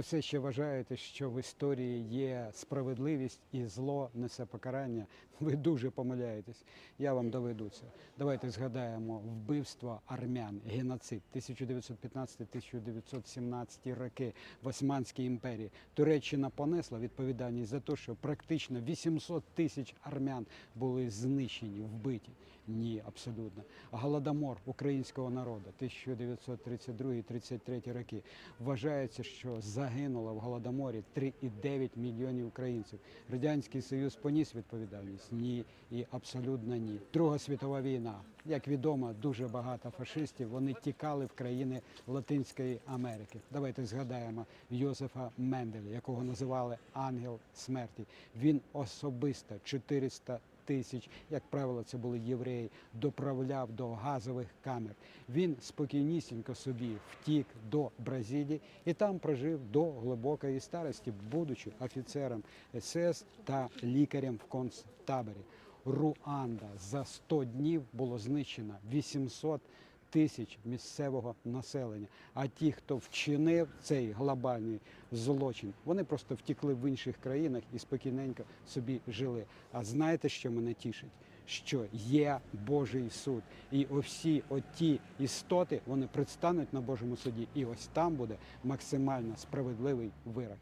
Якщо все ще вважаєте, що в історії є справедливість і зло несе покарання, ви дуже помиляєтесь. Я вам доведу це. Давайте згадаємо вбивство армян, геноцид 1915-1917 роки в Османській імперії. Туреччина понесла відповідальність за те, що практично 800 тисяч армян були знищені, вбиті. Ні, абсолютно. Голодомор українського народу 1932-33 роки. Вважається, що загинуло в голодоморі 3,9 мільйонів українців. Радянський Союз поніс відповідальність? Ні, і абсолютно ні. Друга світова війна. Як відомо, дуже багато фашистів вони тікали в країни Латинської Америки. Давайте згадаємо Йозефа Менделя, якого називали ангел смерті. Він особисто 400 тисяч, як правило, це були євреї, доправляв до газових камер. Він спокійнісінько собі втік до Бразилії і там прожив до глибокої старості, будучи офіцером СС та лікарем в концтаборі. Руанда за 100 днів було знищено 800 тисяч місцевого населення. А ті, хто вчинив цей глобальний злочин, вони просто втікли в інших країнах і спокійненько собі жили. А знаєте, що мене тішить? Що є Божий суд, і всі оті істоти вони предстануть на Божому суді, і ось там буде максимально справедливий вирок.